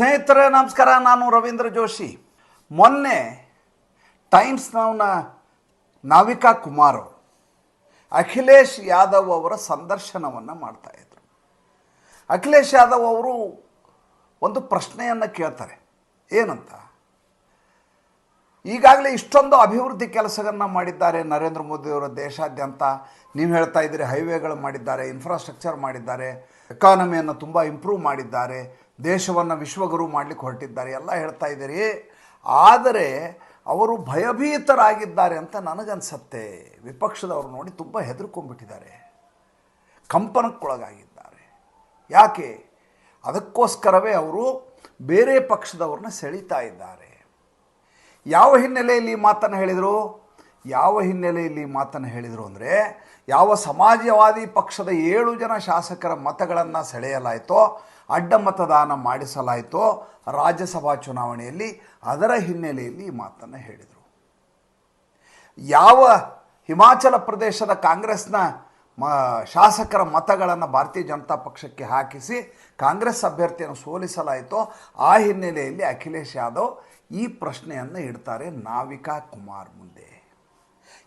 ಸ್ನೇಹಿತರೆ, ನಮಸ್ಕಾರ. ನಾನು ರವೀಂದ್ರ ಜೋಶಿ. ಮೊನ್ನೆ ಟೈಮ್ಸ್ ನೌನ ನಾವಿಕಾ ಕುಮಾರ್ ಅಖಿಲೇಶ್ ಯಾದವ್ ಅವರ ಸಂದರ್ಶನವನ್ನು ಮಾಡ್ತಾ ಇದ್ರು. ಅಖಿಲೇಶ್ ಯಾದವ್ ಅವರು ಒಂದು ಪ್ರಶ್ನೆಯನ್ನು ಕೇಳ್ತಾರೆ. ಏನಂತ? ಈಗಾಗಲೇ ಇಷ್ಟೊಂದು ಅಭಿವೃದ್ಧಿ ಕೆಲಸಗಳನ್ನು ಮಾಡಿದ್ದಾರೆ ನರೇಂದ್ರ ಮೋದಿಯವರು ದೇಶಾದ್ಯಂತ. ನೀವು ಹೇಳ್ತಾ ಇದ್ದೀರಿ ಹೈವೇಗಳು ಮಾಡಿದ್ದಾರೆ ಇನ್ಫ್ರಾಸ್ಟ್ರಕ್ಚರ್ ಮಾಡಿದ್ದಾರೆ ಎಕಾನಮಿಯನ್ನು ತುಂಬ ಇಂಪ್ರೂವ್ ಮಾಡಿದ್ದಾರೆ. ದೇಶವನ್ನು ವಿಶ್ವಗುರು ಮಾಡಲಿಕ್ಕೆ ಹೊರಟಿದ್ದಾರೆ. ಎಲ್ಲ ಹೇಳ್ತಾ ಇದ್ದೀರಿ. ಆದರೆ ಅವರು ಭಯಭೀತರಾಗಿದ್ದಾರೆ ಅಂತ ನನಗನ್ಸತ್ತೆ. ವಿಪಕ್ಷದವರು ನೋಡಿ ತುಂಬ ಹೆದರ್ಕೊಂಡ್ಬಿಟ್ಟಿದ್ದಾರೆ. ಕಂಪನಕ್ಕೊಳಗಾಗಿದ್ದಾರೆ. ಯಾಕೆ? ಅದಕ್ಕೋಸ್ಕರವೇ ಅವರು ಬೇರೆ ಪಕ್ಷದವ್ರನ್ನ ಸೆಳೀತಾ ಇದ್ದಾರೆ. ಯಾವ ಹಿನ್ನೆಲೆಯಲ್ಲಿ ಮಾತನ್ನು ಹೇಳಿದರು? ಯಾವ ಹಿನ್ನೆಲೆಯಲ್ಲಿ ಮಾತನ್ನು ಹೇಳಿದರು ಅಂದರೆ ಯಾವ ಸಮಾಜವಾದಿ ಪಕ್ಷದ ಏಳು ಜನ ಶಾಸಕರ ಮತಗಳನ್ನು ಸೆಳೆಯಲಾಯಿತೋ ಅಡ್ಡ ಮತದಾನ ಮಾಡಿಸಲಾಯಿತೋ ರಾಜ್ಯಸಭಾ ಚುನಾವಣೆಯಲ್ಲಿ, ಅದರ ಹಿನ್ನೆಲೆಯಲ್ಲಿ ಈ ಮಾತನ್ನು ಹೇಳಿದರು. ಯಾವ ಹಿಮಾಚಲ ಪ್ರದೇಶದ ಕಾಂಗ್ರೆಸ್ನ ಮ, ಶಾಸಕರ ಮತಗಳನ್ನು ಭಾರತೀಯ ಜನತಾ ಪಕ್ಷಕ್ಕೆ ಹಾಕಿಸಿ ಕಾಂಗ್ರೆಸ್ ಅಭ್ಯರ್ಥಿಯನ್ನು ಸೋಲಿಸಲಾಯಿತೋ, ಆ ಹಿನ್ನೆಲೆಯಲ್ಲಿ ಅಖಿಲೇಶ್ ಯಾದವ್ ಈ ಪ್ರಶ್ನೆಯನ್ನು ಇಡ್ತಾರೆ ನಾವಿಕಾ ಕುಮಾರ್ ಮುಂದೆ.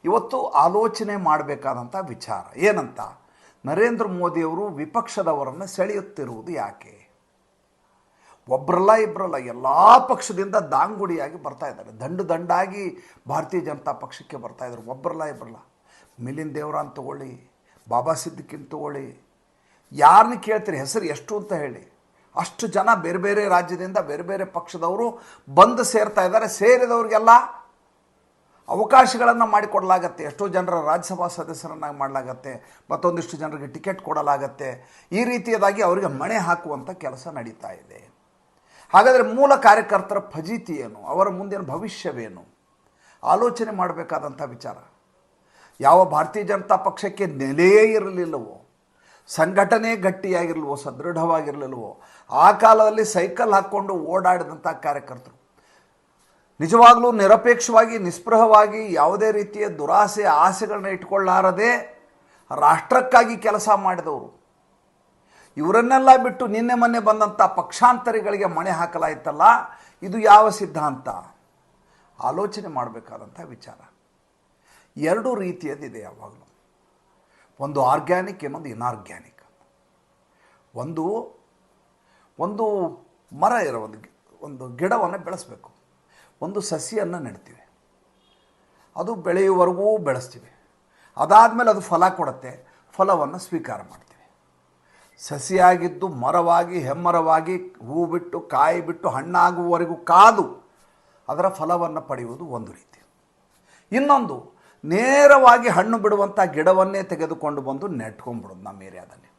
ಇವತ್ತು ಆಲೋಚನೆ ಮಾಡಬೇಕಾದಂಥ ವಿಚಾರ. ಏನಂತ? ನರೇಂದ್ರ ಮೋದಿಯವರು ವಿಪಕ್ಷದವರನ್ನು ಸೆಳೆಯುತ್ತಿರುವುದು ಯಾಕೆ? ಒಬ್ಬರಲ್ಲ ಇಬ್ಬರಲ್ಲ ಎಲ್ಲ ಪಕ್ಷದಿಂದ ದಾಂಗುಡಿಯಾಗಿ ಬರ್ತಾ ಇದ್ದಾರೆ. ದಂಡು ದಂಡಾಗಿ ಭಾರತೀಯ ಜನತಾ ಪಕ್ಷಕ್ಕೆ ಬರ್ತಾ ಇದ್ದಾರೆ ಒಬ್ಬರಲ್ಲ ಇಬ್ಬರಲ್ಲ ಮಿಲಿಂದ್ ದೇವರಾನ್ ತಗೊಳ್ಳಿ, ಬಾಬಾ ಸಿದ್ದಿಕಿನ್ ತಗೊಳ್ಳಿ. ಯಾರನ್ನ ಕೇಳ್ತೀರಿ? ಹೆಸರು ಎಷ್ಟು ಅಂತ ಹೇಳಿ. ಅಷ್ಟು ಜನ ಬೇರೆ ಬೇರೆ ರಾಜ್ಯದಿಂದ, ಬೇರೆ ಬೇರೆ ಪಕ್ಷದವರು ಬಂದು ಸೇರ್ತಾ ಇದ್ದಾರೆ. ಸೇರಿದವ್ರಿಗೆಲ್ಲ ಅವಕಾಶಗಳನ್ನು ಮಾಡಿಕೊಡಲಾಗತ್ತೆ. ಎಷ್ಟೋ ಜನರ ರಾಜ್ಯಸಭಾ ಸದಸ್ಯರನ್ನಾಗಿ ಮಾಡಲಾಗತ್ತೆ. ಮತ್ತೊಂದಿಷ್ಟು ಜನರಿಗೆ ಟಿಕೆಟ್ ಕೊಡಲಾಗತ್ತೆ. ಈ ರೀತಿಯದಾಗಿ ಅವರಿಗೆ ಮಣೆ ಹಾಕುವಂಥ ಕೆಲಸ ನಡೀತಾ ಇದೆ. ಹಾಗಾದರೆ ಮೂಲ ಕಾರ್ಯಕರ್ತರ ಫಜೀತಿ ಏನು? ಅವರ ಮುಂದಿನ ಭವಿಷ್ಯವೇನು? ಆಲೋಚನೆ ಮಾಡಬೇಕಾದಂಥ ವಿಚಾರ. ಯಾವ ಭಾರತೀಯ ಜನತಾ ಪಕ್ಷಕ್ಕೆ ನೆಲೆಯೇ ಇರಲಿಲ್ಲವೋ, ಸಂಘಟನೆ ಗಟ್ಟಿಯಾಗಿರಲ್ವೋ ಸದೃಢವಾಗಿರಲಿಲ್ವೋ ಆ ಕಾಲದಲ್ಲಿ ಸೈಕಲ್ ಹಾಕ್ಕೊಂಡು ಓಡಾಡಿದಂಥ ಕಾರ್ಯಕರ್ತರು. ನಿಜವಾಗಲೂ ನಿರಪೇಕ್ಷವಾಗಿ, ನಿಸ್ಪೃಹವಾಗಿ ಯಾವುದೇ ರೀತಿಯ ದುರಾಸೆ ಆಸೆಗಳನ್ನ ಇಟ್ಕೊಳ್ಳಾರದೆ ರಾಷ್ಟ್ರಕ್ಕಾಗಿ ಕೆಲಸ ಮಾಡಿದವರು. ಇವರನ್ನೆಲ್ಲ ಬಿಟ್ಟು ನಿನ್ನೆ ಮೊನ್ನೆ ಬಂದಂಥ ಪಕ್ಷಾಂತರಿಗಳಿಗೆ ಮಣೆ ಹಾಕಲಾಯಿತಲ್ಲ, ಇದು ಯಾವ ಸಿದ್ಧಾಂತ? ಆಲೋಚನೆ ಮಾಡಬೇಕಾದಂಥ ವಿಚಾರ. ಎರಡು ರೀತಿಯದಿದೆ ಯಾವಾಗಲೂ. ಒಂದು ಆರ್ಗ್ಯಾನಿಕ್, ಇನ್ನೊಂದು ಇನಾರ್ಗ್ಯಾನಿಕ್ ಒಂದು ಒಂದು ಮರ ಇರೋ ಒಂದು ಒಂದು ಗಿಡವನ್ನು ಬೆಳೆಸಬೇಕು. ಒಂದು ಸಸಿಯನ್ನು ನೆಡ್ತೀವಿ. ಅದು ಬೆಳೆಯುವವರೆಗೂ ಬೆಳೆಸ್ತೀವಿ. ಅದಾದಮೇಲೆ ಅದು ಫಲ ಕೊಡುತ್ತೆ. ಫಲವನ್ನು ಸ್ವೀಕಾರ ಮಾಡ್ತೀವಿ. ಸಸಿಯಾಗಿದ್ದು ಮರವಾಗಿ, ಹೆಮ್ಮರವಾಗಿ ಹೂ ಬಿಟ್ಟು, ಕಾಯಿ ಬಿಟ್ಟು, ಹಣ್ಣಾಗುವವರೆಗೂ ಕಾದು ಅದರ ಫಲವನ್ನು ಪಡೆಯುವುದು ಒಂದು ರೀತಿ. ಇನ್ನೊಂದು, ನೇರವಾಗಿ ಹಣ್ಣು ಬಿಡುವಂಥ ಗಿಡವನ್ನೇ ತೆಗೆದುಕೊಂಡು ಬಂದು ನೆಟ್ಕೊಂಡ್ಬಿಡೋದು ನಮ್ಮ ಏರಿಯಾದಲ್ಲಿ.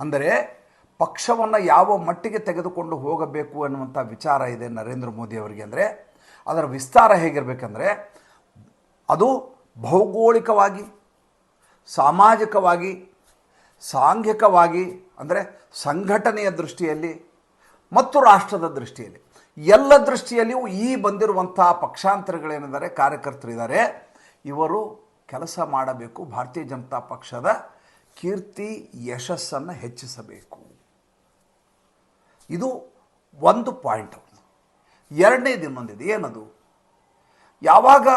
ಅಂದರೆ ಪಕ್ಷವನ್ನು ಯಾವ ಮಟ್ಟಿಗೆ ತೆಗೆದುಕೊಂಡು ಹೋಗಬೇಕು ಅನ್ನುವಂಥ ವಿಚಾರ ಇದೆ ನರೇಂದ್ರ ಮೋದಿ ಅವರಿಗೆ ಅಂದರೆ, ಅದರ ವಿಸ್ತಾರ ಹೇಗಿರಬೇಕಂದ್ರೆ, ಅದು ಭೌಗೋಳಿಕವಾಗಿ, ಸಾಮಾಜಿಕವಾಗಿ, ಸಾಂಘಿಕವಾಗಿ ಅಂದರೆ ಸಂಘಟನೆಯ ದೃಷ್ಟಿಯಲ್ಲಿ ಮತ್ತು ರಾಷ್ಟ್ರದ ದೃಷ್ಟಿಯಲ್ಲಿ. ಎಲ್ಲ ದೃಷ್ಟಿಯಲ್ಲಿಯೂ ಈ ಬಂದಿರುವಂಥ ಪಕ್ಷಾಂತರಗಳೇನಿದ್ದಾರೆ ಕಾರ್ಯಕರ್ತರಿದ್ದಾರೆ ಇವರು ಕೆಲಸ ಮಾಡಬೇಕು. ಭಾರತೀಯ ಜನತಾ ಪಕ್ಷದ ಕೀರ್ತಿ ಯಶಸ್ಸನ್ನು ಹೆಚ್ಚಿಸಬೇಕು. ಇದು ಒಂದು ಪಾಯಿಂಟ್ ಎರಡನೇದು ಇನ್ನೊಂದಿದೆ. ಏನದು? ಯಾವಾಗ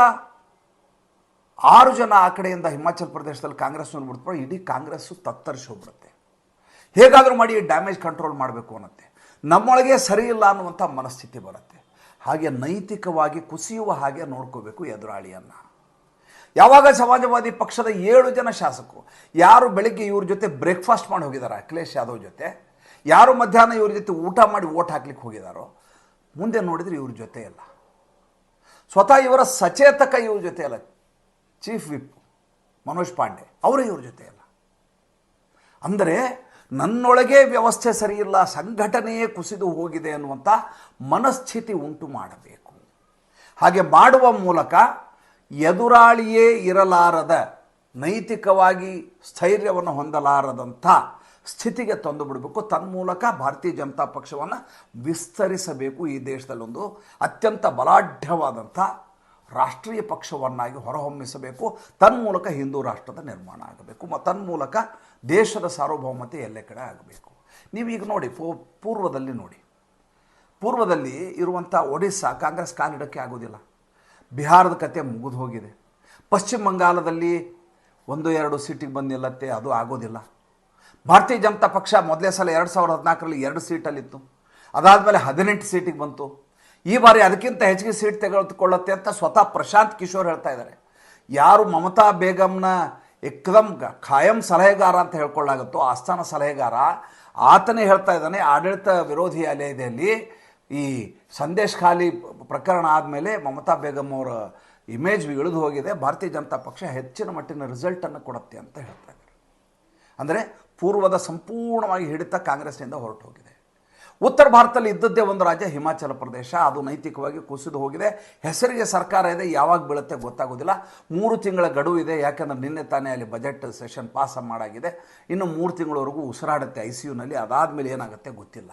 ಆರು ಜನ ಆ ಕಡೆಯಿಂದ ಹಿಮಾಚಲ ಪ್ರದೇಶದಲ್ಲಿ ಕಾಂಗ್ರೆಸ್ನವ್ರು ಬಿಡ್ತಾರೆ ಇಡೀ ಕಾಂಗ್ರೆಸ್ಸು ತತ್ತರಿಸಿ ಹೋಗ್ಬಿಡುತ್ತೆ. ಹೇಗಾದರೂ ಮಾಡಿ ಡ್ಯಾಮೇಜ್ ಕಂಟ್ರೋಲ್ ಮಾಡಬೇಕು ಅನ್ನತ್ತೆ. ನಮ್ಮೊಳಗೆ ಸರಿ ಇಲ್ಲ ಅನ್ನುವಂಥ ಮನಸ್ಥಿತಿ ಬರುತ್ತೆ. ಹಾಗೆ ನೈತಿಕವಾಗಿ ಕುಸಿಯುವ ಹಾಗೆ ನೋಡ್ಕೋಬೇಕು ಎದುರಾಳಿಯನ್ನು. ಯಾವಾಗ ಸಮಾಜವಾದಿ ಪಕ್ಷದ ಏಳು ಜನ ಶಾಸಕರು, ಯಾರು ಬೆಳಿಗ್ಗೆ ಇವ್ರ ಜೊತೆ ಬ್ರೇಕ್ಫಾಸ್ಟ್ ಮಾಡಿ ಹೋಗಿದ್ದಾರೆ, ಅಖಿಲೇಶ್ ಯಾದವ್ ಜೊತೆ ಯಾರು ಮಧ್ಯಾಹ್ನ ಇವ್ರ ಜೊತೆ ಊಟ ಮಾಡಿ ಓಟ್ ಹಾಕ್ಲಿಕ್ಕೆ ಹೋಗಿದಾರೋ, ಮುಂದೆ ನೋಡಿದರೆ ಇವ್ರ ಜೊತೆ ಇಲ್ಲ ಸ್ವತಃ ಇವರ ಸಚೇತಕ ಇವ್ರ ಜೊತೆ ಅಲ್ಲ. ಚೀಫ್ ವಿಪ್ ಮನೋಜ್ ಪಾಂಡೆ, ಅವರು ಇವ್ರ ಜೊತೆ ಇಲ್ಲ ಅಂದರೆ ನನ್ನೊಳಗೆ ವ್ಯವಸ್ಥೆ ಸರಿಯಿಲ್ಲ ಸಂಘಟನೆಯೇ ಕುಸಿದು ಹೋಗಿದೆ ಅನ್ನುವಂಥ ಮನಸ್ಥಿತಿ ಉಂಟು ಮಾಡಬೇಕು. ಹಾಗೆ ಮಾಡುವ ಮೂಲಕ ಎದುರಾಳಿಯೇ ಇರಲಾರದ, ನೈತಿಕವಾಗಿ ಸ್ಥೈರ್ಯವನ್ನು ಹೊಂದಲಾರದಂಥ ಸ್ಥಿತಿಗೆ ತಂದು ಬಿಡಬೇಕು ತನ್ಮೂಲಕ ಭಾರತೀಯ ಜನತಾ ಪಕ್ಷವನ್ನು ವಿಸ್ತರಿಸಬೇಕು ಈ ದೇಶದಲ್ಲೊಂದು ಅತ್ಯಂತ ಬಲಾಢ್ಯವಾದಂಥ ರಾಷ್ಟ್ರೀಯ ಪಕ್ಷವನ್ನಾಗಿ ಹೊರಹೊಮ್ಮಿಸಬೇಕು. ತನ್ಮೂಲಕ ಹಿಂದೂ ರಾಷ್ಟ್ರದ ನಿರ್ಮಾಣ ಆಗಬೇಕು. ಮತ್ತು ತನ್ಮೂಲಕ ದೇಶದ ಸಾರ್ವಭೌಮತೆ ಎಲ್ಲೇ ಕಡೆ ಆಗಬೇಕು. ನೀವೀಗ ನೋಡಿ ಪೂರ್ವದಲ್ಲಿ ನೋಡಿ. ಪೂರ್ವದಲ್ಲಿ ಇರುವಂಥ ಒಡಿಸ್ಸಾ ಕಾಂಗ್ರೆಸ್ ಕಾಲಿಡೋಕ್ಕೆ ಆಗೋದಿಲ್ಲ. ಬಿಹಾರದ ಕತೆ ಮುಗಿದು ಹೋಗಿದೆ. ಪಶ್ಚಿಮ ಬಂಗಾಳದಲ್ಲಿ ಒಂದು, ಎರಡು ಸೀಟಿಗೆ ಬಂದಿಲ್ಲತ್ತೆ, ಅದು ಆಗೋದಿಲ್ಲ. ಭಾರತೀಯ ಜನತಾ ಪಕ್ಷ ಮೊದಲೇ ಸಲ ಎರಡು ಸಾವಿರದ ಹದಿನಾಲ್ಕರಲ್ಲಿ ಎರಡು ಸೀಟಲ್ಲಿತ್ತು. ಅದಾದಮೇಲೆ ಹದಿನೆಂಟು ಸೀಟಿಗೆ ಬಂತು. ಈ ಬಾರಿ ಅದಕ್ಕಿಂತ ಹೆಚ್ಚಿಗೆ ಸೀಟ್ ತೆಗೆದುಕೊಳ್ಳುತ್ತೆ ಅಂತ ಸ್ವತಃ ಪ್ರಶಾಂತ್ ಕಿಶೋರ್ ಹೇಳ್ತಾ ಇದ್ದಾರೆ. ಯಾರು ಮಮತಾ ಬೇಗಂನ ಎಕ್ದಮ್ ಖಾಯಂ ಸಲಹೆಗಾರ ಅಂತ ಹೇಳ್ಕೊಳ್ಳಾಗುತ್ತೋ, ಆಸ್ಥಾನ ಸಲಹೆಗಾರ, ಆತನೇ ಹೇಳ್ತಾ ಇದ್ದಾನೆ, ಆಡಳಿತ ವಿರೋಧಿ ಅಲೆಯಲ್ಲಿ ಈ ಸಂದೇಶ್ ಖಾಲಿ ಪ್ರಕರಣ ಆದಮೇಲೆ ಮಮತಾ ಬೇಗಂ ಅವರ ಇಮೇಜ್ ಇಳಿದು ಹೋಗಿದೆ. ಭಾರತೀಯ ಜನತಾ ಪಕ್ಷ ಹೆಚ್ಚಿನ ಮಟ್ಟಿನ ರಿಸಲ್ಟನ್ನು ಕೊಡುತ್ತೆ ಅಂತ ಹೇಳ್ತಾ ಇದ್ದಾರೆ. ಅಂದರೆ ಪೂರ್ವದ ಸಂಪೂರ್ಣವಾಗಿ ಹಿಡಿತ ಕಾಂಗ್ರೆಸ್ನಿಂದ ಹೊರಟು ಹೋಗಿದೆ ಉತ್ತರ ಭಾರತದಲ್ಲಿ ಇದ್ದದ್ದೇ ಒಂದು ರಾಜ್ಯ ಹಿಮಾಚಲ ಪ್ರದೇಶ. ಅದು ನೈತಿಕವಾಗಿ ಕುಸಿದು ಹೋಗಿದೆ. ಹೆಸರಿಗೆ ಸರ್ಕಾರ ಇದೆ, ಯಾವಾಗ ಬೀಳುತ್ತೆ ಗೊತ್ತಾಗೋದಿಲ್ಲ. ಮೂರು ತಿಂಗಳ ಗಡುವು ಇದೆ, ಯಾಕಂದ್ರೆ ನಿನ್ನೆ ತಾನೇ ಅಲ್ಲಿ ಬಜೆಟ್ ಸೆಷನ್ ಪಾಸ್ ಮಾಡಾಗಿದೆ. ಇನ್ನು ಮೂರು ತಿಂಗಳವರೆಗೂ ಉಸಿರಾಡುತ್ತೆ ಐ ಸಿ ಯುನಲ್ಲಿ ಅದಾದಮೇಲೆ ಏನಾಗುತ್ತೆ ಗೊತ್ತಿಲ್ಲ.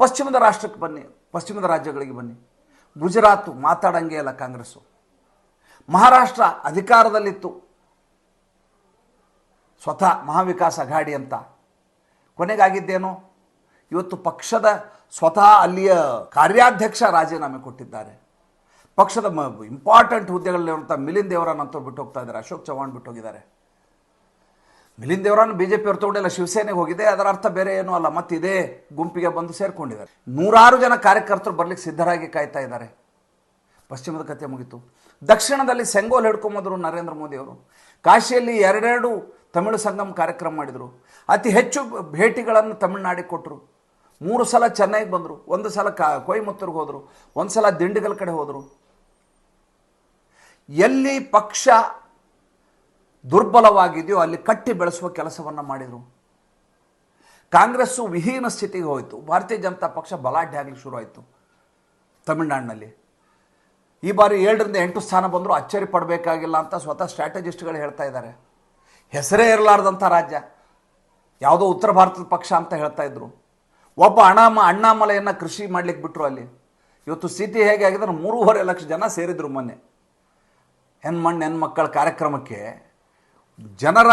ಪಶ್ಚಿಮದ ರಾಷ್ಟ್ರಕ್ಕೆ ಬನ್ನಿ, ಪಶ್ಚಿಮದ ರಾಜ್ಯಗಳಿಗೆ ಬನ್ನಿ. ಗುಜರಾತು ಮಾತಾಡಂಗೆ ಇಲ್ಲ ಕಾಂಗ್ರೆಸ್ಸು. ಮಹಾರಾಷ್ಟ್ರ ಅಧಿಕಾರದಲ್ಲಿತ್ತು. ಸ್ವತಃ ಮಹಾವಿಕಾಸ್ ಅಘಾಡಿ ಅಂತ. ಕೊನೆಗಾಗಿದ್ದೇನು? ಇವತ್ತು ಪಕ್ಷದ ಸ್ವತಃ ಅಲ್ಲಿಯ ಕಾರ್ಯಾಧ್ಯಕ್ಷ ರಾಜೀನಾಮೆ ಕೊಟ್ಟಿದ್ದಾರೆ. ಪಕ್ಷದ ಮ ಇಂಪಾರ್ಟೆಂಟ್ ಹುದ್ದೆಗಳಲ್ಲಿರುವಂಥ ಮಿಲಿಂದ್ ದೇವರನ್ನಂತೂ ಬಿಟ್ಟು ಹೋಗ್ತಾ ಇದ್ದಾರೆ. ಅಶೋಕ್ ಚವ್ಹಾಣ್ ಬಿಟ್ಟು ಹೋಗಿದ್ದಾರೆ. ಮಿಲಿಂದ್ ದೇವರನ್ನು ಬಿ ಜೆ ಪಿ ಅವ್ರು ತಗೊಂಡಿಲ್ಲ, ಶಿವಸೇನೆಗೆ ಹೋಗಿದೆ. ಅದರ ಅರ್ಥ ಬೇರೆ ಏನೂ ಅಲ್ಲ. ಮತ್ತೆ ಇದೇ ಗುಂಪಿಗೆ ಬಂದು ಸೇರ್ಕೊಂಡಿದ್ದಾರೆ. ನೂರಾರು ಜನ ಕಾರ್ಯಕರ್ತರು ಬರಲಿಕ್ಕೆ ಸಿದ್ಧರಾಗಿ ಕಾಯ್ತಾ ಇದ್ದಾರೆ. ಪಶ್ಚಿಮದ ಕಥೆ ಮುಗಿತು. ದಕ್ಷಿಣದಲ್ಲಿ ಸೆಂಗೋಲ್ ಹಿಡ್ಕೊಂಬಂದರು ನರೇಂದ್ರ ಮೋದಿ ಅವರು. ಕಾಶಿಯಲ್ಲಿ ಎರಡೆರಡು ತಮಿಳು ಸಂಗಮ್ ಕಾರ್ಯಕ್ರಮ ಮಾಡಿದರು. ಅತಿ ಹೆಚ್ಚು ಭೇಟಿಗಳನ್ನು ತಮಿಳುನಾಡಿಗೆ ಕೊಟ್ಟರು ಮೂರು ಸಲ ಚೆನ್ನೈಗೆ ಬಂದರು. ಒಂದು ಸಲ ಕಾ, ಕೊಯಮತ್ತೂರಿಗೆ ಹೋದರು. ಒಂದು ಸಲ ದಿಂಡಿಗಲ್ ಕಡೆ ಹೋದರು. ಎಲ್ಲಿ ಪಕ್ಷ ದುರ್ಬಲವಾಗಿದೆಯೋ ಅಲ್ಲಿ ಕಟ್ಟಿ ಬೆಳೆಸುವ ಕೆಲಸವನ್ನು ಮಾಡಿದರು. ಕಾಂಗ್ರೆಸ್ಸು ವಿಹೀನ ಸ್ಥಿತಿಗೆ ಹೋಯಿತು. ಭಾರತೀಯ ಜನತಾ ಪಕ್ಷ ಬಲಾಢ್ಯ ಆಗಲಿಕ್ಕೆ ಶುರುವಾಯಿತು ತಮಿಳುನಾಡಿನಲ್ಲಿ. ಈ ಬಾರಿ ಏಳರಿಂದ ಎಂಟು ಸ್ಥಾನ ಬಂದರೂ. ಅಚ್ಚರಿ ಪಡಬೇಕಾಗಿಲ್ಲ ಅಂತ ಸ್ವತಃ ಸ್ಟ್ರಾಟಜಿಸ್ಟ್ಗಳು ಹೇಳ್ತಾ ಇದ್ದಾರೆ. ಹೆಸರೇ ಇರಲಾರ್ದಂಥ ರಾಜ್ಯ. ಯಾವುದೋ ಉತ್ತರ ಭಾರತದ ಪಕ್ಷ ಅಂತ ಹೇಳ್ತಾ ಇದ್ರು. ಒಬ್ಬ ಅಣ್ಣಾಮ ಅಣ್ಣಾಮಲೆಯನ್ನು ಕೃಷಿ ಮಾಡ್ಲಿಕ್ಕೆ ಬಿಟ್ಟರು ಅಲ್ಲಿ. ಇವತ್ತು ಸ್ಥಿತಿ ಹೇಗೆ ಆಗಿದ್ರೆ ಮೂರುವರೆ ಲಕ್ಷ ಜನ ಸೇರಿದ್ರು ಮೊನ್ನೆ. ಹೆಣ್ಮಣ್ಣು ಹೆಣ್ಮಕ್ಕಳ ಕಾರ್ಯಕ್ರಮಕ್ಕೆ ಜನರ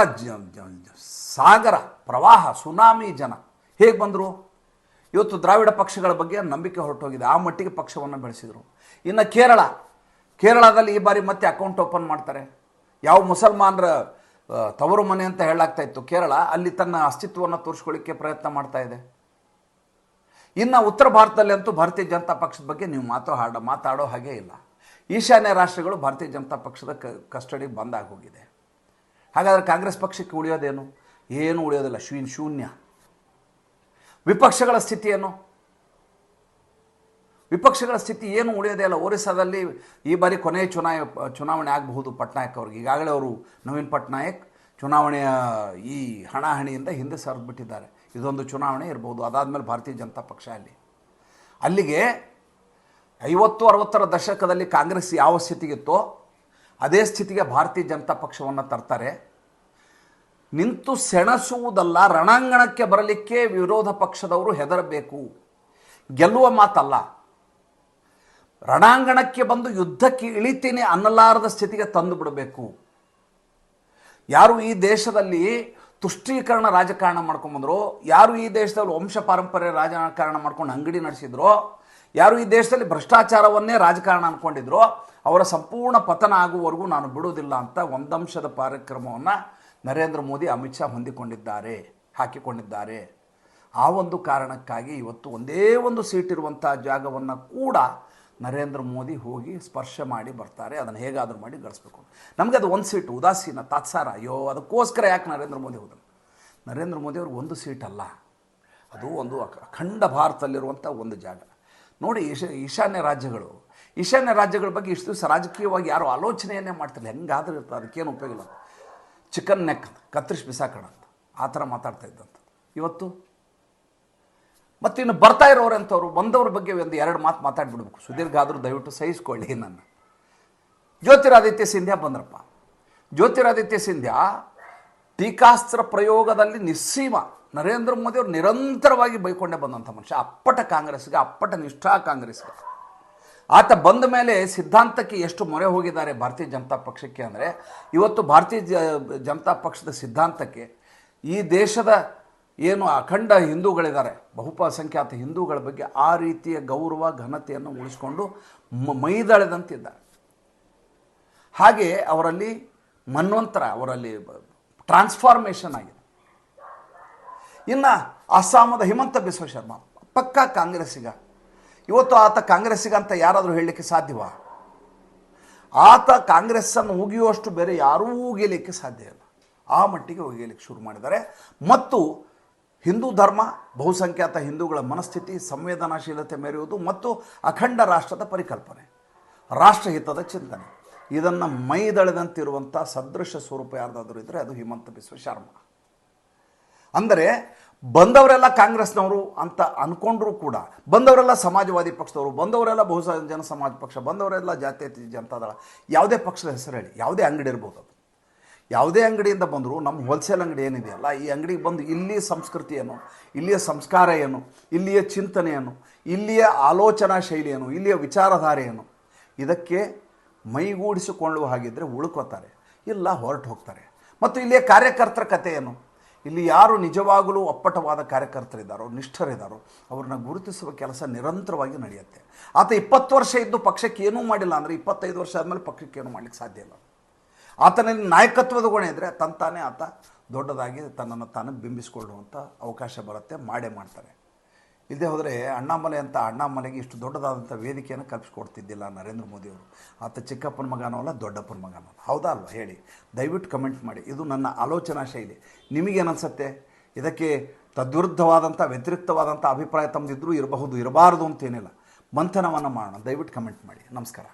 ಸಾಗರ, ಪ್ರವಾಹ, ಸುನಾಮಿ ಜನ. ಹೇಗೆ ಬಂದರು? ಇವತ್ತು ದ್ರಾವಿಡ ಪಕ್ಷಗಳ ಬಗ್ಗೆ ನಂಬಿಕೆ ಹೊರಟೋಗಿದೆ. ಆ ಮಟ್ಟಿಗೆ ಪಕ್ಷವನ್ನು ಬೆಳೆಸಿದರು. ಇನ್ನು ಕೇರಳ. ಕೇರಳದಲ್ಲಿ ಈ ಬಾರಿ ಮತ್ತೆ ಅಕೌಂಟ್ ಓಪನ್ ಮಾಡ್ತಾರೆ. ಯಾವ ಮುಸಲ್ಮಾನರ ತವರು ಮನೆ ಅಂತ ಹೇಳಾಗ್ತಾ ಇತ್ತು. ಕೇರಳ ಅಲ್ಲಿ ತನ್ನ ಅಸ್ತಿತ್ವವನ್ನು ತೋರಿಸ್ಕೊಳ್ಳಿಕ್ಕೆ ಪ್ರಯತ್ನ ಮಾಡ್ತಾ ಇದೆ. ಇನ್ನು ಉತ್ತರ ಭಾರತದಲ್ಲಿ ಅಂತೂ ಭಾರತೀಯ ಜನತಾ ಪಕ್ಷದ ಬಗ್ಗೆ ನೀವು ಮಾತು ಹಾಡ, ಮಾತಾಡೋ ಹಾಗೆ ಇಲ್ಲ. ಈಶಾನ್ಯ ರಾಷ್ಟ್ರಗಳು ಭಾರತೀಯ ಜನತಾ ಪಕ್ಷದ ಕ, ಕಸ್ಟಡಿ ಬಂದಾಗಿ ಹೋಗಿದೆ ಹಾಗಾದರೆ ಕಾಂಗ್ರೆಸ್ ಪಕ್ಷಕ್ಕೆ ಉಳಿಯೋದೇನು? ಏನು ಉಳಿಯೋದಿಲ್ಲ. ಶೂನ್ ಶೂನ್ಯ. ವಿಪಕ್ಷಗಳ ಸ್ಥಿತಿ ಏನು? ವಿಪಕ್ಷಗಳ ಸ್ಥಿತಿ ಏನು ಉಳಿಯೋದೇ ಇಲ್ಲ. ಒರಿಸ್ಸಾದಲ್ಲಿ ಈ ಬಾರಿ ಕೊನೆಯ ಚುನಾವ ಚುನಾವಣೆ ಆಗಬಹುದು ಪಟ್ನಾಯಕ್ ಅವ್ರಿಗೆ. ಈಗಾಗಲೇ ಅವರು ನವೀನ್ ಪಟ್ನಾಯಕ್ ಚುನಾವಣೆಯ ಈ ಹಣಾಹಣಿಯಿಂದ ಹಿಂದೆ ಸರಿದ್ಬಿಟ್ಟಿದ್ದಾರೆ. ಇದೊಂದು ಚುನಾವಣೆ ಇರ್ಬೋದು. ಅದಾದಮೇಲೆ ಭಾರತೀಯ ಜನತಾ ಪಕ್ಷ ಅಲ್ಲಿ. ಅಲ್ಲಿಗೆ ಐವತ್ತು, ಅರವತ್ತರ ದಶಕದಲ್ಲಿ ಕಾಂಗ್ರೆಸ್ ಯಾವ ಸ್ಥಿತಿಗಿತ್ತೋ ಅದೇ ಸ್ಥಿತಿಗೆ ಭಾರತೀಯ ಜನತಾ ಪಕ್ಷವನ್ನು ತರ್ತಾರೆ. ನಿಂತು ಸೆಣಸುವುದಲ್ಲ, ರಣಾಂಗಣಕ್ಕೆ ಬರಲಿಕ್ಕೆ ವಿರೋಧ ಪಕ್ಷದವರು ಹೆದರಬೇಕು. ಗೆಲ್ಲುವ ಮಾತಲ್ಲ. ರಣಾಂಗಣಕ್ಕೆ ಬಂದು ಯುದ್ಧಕ್ಕೆ ಇಳಿತೀನಿ ಅನ್ನಲಾರದ ಸ್ಥಿತಿಗೆ ತಂದು ಬಿಡಬೇಕು. ಯಾರು ಈ ದೇಶದಲ್ಲಿ ತುಷ್ಟೀಕರಣ ರಾಜಕಾರಣ ಮಾಡ್ಕೊಂಬಂದ್ರು ಯಾರು ಈ ದೇಶದಲ್ಲಿ ವಂಶ ಪಾರಂಪರ್ಯ ರಾಜಕಾರಣ ಮಾಡ್ಕೊಂಡು ಅಂಗಡಿ ನಡೆಸಿದ್ರೋ, ಯಾರು ಈ ದೇಶದಲ್ಲಿ ಭ್ರಷ್ಟಾಚಾರವನ್ನೇ ರಾಜಕಾರಣ ಅಂದ್ಕೊಂಡಿದ್ರು ಅವರ ಸಂಪೂರ್ಣ ಪತನ ಆಗುವವರೆಗೂ ನಾನು ಬಿಡುವುದಿಲ್ಲ ಅಂತ ಒಂದಂಶದ ಕಾರ್ಯಕ್ರಮವನ್ನು ನರೇಂದ್ರ ಮೋದಿ ಅಮಿತ್ ಶಾ ಹೊಂದಿಕೊಂಡಿದ್ದಾರೆ, ಹಾಕಿಕೊಂಡಿದ್ದಾರೆ. ಆ ಒಂದು ಕಾರಣಕ್ಕಾಗಿ ಇವತ್ತು ಒಂದೇ ಒಂದು ಸೀಟ್ ಇರುವಂಥ ಜಾಗವನ್ನು ಕೂಡ ನರೇಂದ್ರ ಮೋದಿ ಹೋಗಿ ಸ್ಪರ್ಶ ಮಾಡಿ ಬರ್ತಾರೆ, ಅದನ್ನು ಹೇಗಾದರೂ ಮಾಡಿ ಗಳಿಸ್ಬೇಕು. ನಮಗೆ ಅದು ಒಂದು ಸೀಟು, ಉದಾಸೀನ, ತಾತ್ಸಾರ, ಅಯ್ಯೋ, ಅದಕ್ಕೋಸ್ಕರ ಯಾಕೆ ನರೇಂದ್ರ ಮೋದಿ ಹೋದರು? ನರೇಂದ್ರ ಮೋದಿ ಅವರು ಒಂದು ಸೀಟ್ ಅಲ್ಲ. ಅದು ಒಂದು ಅಖ- ಅಖಂಡ ಭಾರತದಲ್ಲಿರುವಂಥ ಒಂದು ಜಾಗ. ನೋಡಿ, ಈಶ, ಈಶಾನ್ಯ ರಾಜ್ಯಗಳು. ಈಶಾನ್ಯ ರಾಜ್ಯಗಳ ಬಗ್ಗೆ ಇಷ್ಟು ದಿವಸ ರಾಜಕೀಯವಾಗಿ ಯಾರು ಆಲೋಚನೆಯನ್ನೇ ಮಾಡ್ತಿಲ್ಲ ಹೆಂಗಾದ್ರೂ ಇರ್ತದೆ, ಅದಕ್ಕೇನು ಉಪಯೋಗ ಇಲ್ಲ. ಚಿಕನ್ ನೆಕ್ ಕತ್ತರಿಸಿ ಬಿಸಾಕೋಣ ಅಂತ ಆ ಥರ ಮಾತಾಡ್ತಾ ಇದ್ದಂಥ ಇವತ್ತು ಮತ್ತು ಇನ್ನು ಬರ್ತಾ ಇರೋರಂಥವ್ರು, ಬಂದವ್ರ ಬಗ್ಗೆ ಒಂದು ಎರಡು ಮಾತು ಮಾತಾಡ್ಬಿಡ್ಬೇಕು. ಸುದೀರ್ಘ ಆದರೂ ದಯವಿಟ್ಟು ಸಹಿಸ್ಕೊಳ್ಳಿ ನನ್ನ. ಜ್ಯೋತಿರಾದಿತ್ಯ ಸಿಂಧ್ಯಾ ಬಂದ್ರಪ್ಪ. ಜ್ಯೋತಿರಾದಿತ್ಯ ಸಿಂಧ್ಯಾ ಟೀಕಾಸ್ತ್ರ ಪ್ರಯೋಗದಲ್ಲಿ ನಿಸ್ಸೀಮ ನರೇಂದ್ರ ಮೋದಿ ಅವರು ನಿರಂತರವಾಗಿ ಬೈಕೊಂಡೇ ಬಂದಂಥ ಮನುಷ್ಯ. ಅಪ್ಪಟ ಕಾಂಗ್ರೆಸ್ಗೆ, ಅಪ್ಪಟ ನಿಷ್ಠಾ ಕಾಂಗ್ರೆಸ್ಗೆ. ಆತ ಬಂದ ಮೇಲೆ ಸಿದ್ಧಾಂತಕ್ಕೆ ಎಷ್ಟು ಮೊರೆ ಹೋಗಿದ್ದಾರೆ ಭಾರತೀಯ ಜನತಾ ಪಕ್ಷಕ್ಕೆ ಅಂದರೆ, ಇವತ್ತು ಭಾರತೀಯ ಜನತಾ ಪಕ್ಷದ ಸಿದ್ಧಾಂತಕ್ಕೆ ಈ ದೇಶದ ಏನು ಅಖಂಡ ಹಿಂದೂಗಳಿದ್ದಾರೆ, ಬಹುಪಸಂಖ್ಯಾತ ಹಿಂದೂಗಳ ಬಗ್ಗೆ ಆ ರೀತಿಯ ಗೌರವ, ಘನತೆಯನ್ನು ಉಳಿಸ್ಕೊಂಡು ಮೈದಳೆದಂತಿದ್ದಾರೆ. ಹಾಗೆ ಅವರಲ್ಲಿ ಮನ್ವಂತರ, ಅವರಲ್ಲಿ ಟ್ರಾನ್ಸ್ಫಾರ್ಮೇಷನ್ ಆಗಿದೆ. ಇನ್ನು ಅಸ್ಸಾಮದ ಹಿಮಂತ ಬಿಸ್ವ ಶರ್ಮಾ, ಪಕ್ಕಾ ಕಾಂಗ್ರೆಸ್ಸಿಗ. ಇವತ್ತು ಆತ ಕಾಂಗ್ರೆಸ್ಸಿಗಂತ ಯಾರಾದರೂ ಹೇಳಲಿಕ್ಕೆ ಸಾಧ್ಯವಾ? ಆತ ಕಾಂಗ್ರೆಸ್ಸನ್ನು ಉಗಿಯುವಷ್ಟು ಬೇರೆ ಯಾರೂ ಉಗಿಯಲಿಕ್ಕೆ ಸಾಧ್ಯ ಇಲ್ಲ. ಆ ಮಟ್ಟಿಗೆ ಉಗಿಯಲಿಕ್ಕೆ ಶುರು ಮಾಡಿದ್ದಾರೆ. ಮತ್ತು ಹಿಂದೂ ಧರ್ಮ, ಬಹುಸಂಖ್ಯಾತ ಹಿಂದೂಗಳ ಮನಸ್ಥಿತಿ, ಸಂವೇದನಾಶೀಲತೆ ಮೆರೆಯುವುದು ಮತ್ತು ಅಖಂಡ ರಾಷ್ಟ್ರದ ಪರಿಕಲ್ಪನೆ, ರಾಷ್ಟ್ರಹಿತದ ಚಿಂತನೆ. ಇದನ್ನು ಮೈದಳೆದಂತಿರುವಂಥ ಸದೃಶ ಸ್ವರೂಪ ಯಾರ್ದಾದರೂ ಇದ್ದರೆ ಅದು ಹಿಮಂತ ಬಿಸ್ವ ಶರ್ಮ. ಅಂದರೆ ಬಂದವರೆಲ್ಲ ಕಾಂಗ್ರೆಸ್ನವರು ಅಂತ ಅಂದ್ಕೊಂಡ್ರೂ ಕೂಡ, ಬಂದವರೆಲ್ಲ ಸಮಾಜವಾದಿ ಪಕ್ಷದವರು, ಬಂದವರೆಲ್ಲ ಬಹುಜನ ಸಮಾಜ ಪಕ್ಷ, ಬಂದವರೆಲ್ಲ ಜಾತ್ಯತೀತ ಜನತಾದಳ, ಯಾವುದೇ ಪಕ್ಷದ ಹೆಸರು ಹೇಳಿ, ಯಾವುದೇ ಅಂಗಡಿ ಇರ್ಬೋದು ಅದು. ಯಾವುದೇ ಅಂಗಡಿಯಿಂದ ಬಂದರೂ ನಮ್ಮ ಹೋಲ್ಸೇಲ್ ಅಂಗಡಿ ಏನಿದೆಯಲ್ಲ ಈ ಅಂಗಡಿಗೆ ಬಂದು ಇಲ್ಲಿಯ ಸಂಸ್ಕೃತಿ ಏನು, ಇಲ್ಲಿಯ ಸಂಸ್ಕಾರ ಏನು, ಇಲ್ಲಿಯ ಚಿಂತನೆ ಏನು, ಇಲ್ಲಿಯ ಆಲೋಚನಾ ಶೈಲಿ ಏನು, ಇಲ್ಲಿಯ ವಿಚಾರಧಾರೆ ಏನು, ಇದಕ್ಕೆ ಮೈಗೂಡಿಸಿಕೊಳ್ಳುವ ಹಾಗಿದ್ದರೆ ಉಳ್ಕೋತಾರೆ, ಇಲ್ಲ ಹೊರಟು ಹೋಗ್ತಾರೆ. ಮತ್ತು ಇಲ್ಲಿಯ ಕಾರ್ಯಕರ್ತರ ಕಥೆ ಏನು, ಇಲ್ಲಿ ಯಾರು ನಿಜವಾಗಲೂ ಅಪ್ಪಟವಾದ ಕಾರ್ಯಕರ್ತರಿದ್ದಾರೋ, ನಿಷ್ಠರಿದ್ದಾರೋ, ಅವ್ರನ್ನ ಗುರುತಿಸುವ ಕೆಲಸ ನಿರಂತರವಾಗಿ ನಡೆಯುತ್ತೆ. ಆತ ಇಪ್ಪತ್ತು ವರ್ಷ ಇದ್ದು ಪಕ್ಷಕ್ಕೆ ಏನೂ ಮಾಡಿಲ್ಲ ಅಂದರೆ ಇಪ್ಪತ್ತೈದು ವರ್ಷ ಆದಮೇಲೆ ಪಕ್ಷಕ್ಕೆ ಏನು ಮಾಡಲಿಕ್ಕೆ ಸಾಧ್ಯ ಇಲ್ಲ. ಆತನಲ್ಲಿ ನಾಯಕತ್ವದ ಗುಣ ಇದ್ದರೆ ತಂತಾನೇ ಆತ ದೊಡ್ಡದಾಗಿ ತನ್ನನ್ನು ತಾನು ಬಿಂಬಿಸಿಕೊಳ್ಳುವಂಥ ಅವಕಾಶ ಬರುತ್ತೆ, ಮಾಡೇ ಮಾಡ್ತಾರೆ. ಇಲ್ಲದೆ ಹೋದರೆ ಅಣ್ಣಾಮಲೆ ಅಂತ ಅಣ್ಣಾಮಲೆಗೆ ಇಷ್ಟು ದೊಡ್ಡದಾದಂಥ ವೇದಿಕೆಯನ್ನು ಕಲ್ಪಿಸ್ಕೊಡ್ತಿದ್ದಿಲ್ಲ ನರೇಂದ್ರ ಮೋದಿಯವರು ಆತ ಚಿಕ್ಕಪ್ಪನ ಮಗನೂ ದೊಡ್ಡಪ್ಪನ ಮಗನೂ. ಹೌದಾ ಅಲ್ವಾ? ಹೇಳಿ. ದಯವಿಟ್ಟು ಕಮೆಂಟ್ ಮಾಡಿ. ಇದು ನನ್ನ ಆಲೋಚನಾ ಶೈಲಿ. ನಿಮಗೇನನ್ಸುತ್ತೆ ಇದಕ್ಕೆ ತದ್ವಿರುದ್ಧವಾದಂಥ ವ್ಯತಿರಿಕ್ತವಾದಂಥ ಅಭಿಪ್ರಾಯ ತಮ್ಮದಿದ್ದರೂ ಇರಬಹುದು, ಇರಬಾರದು ಅಂತೇನಿಲ್ಲ ಮಂಥನವನ್ನು ಮಾಡೋಣ. ದಯವಿಟ್ಟು ಕಮೆಂಟ್ ಮಾಡಿ. ನಮಸ್ಕಾರ.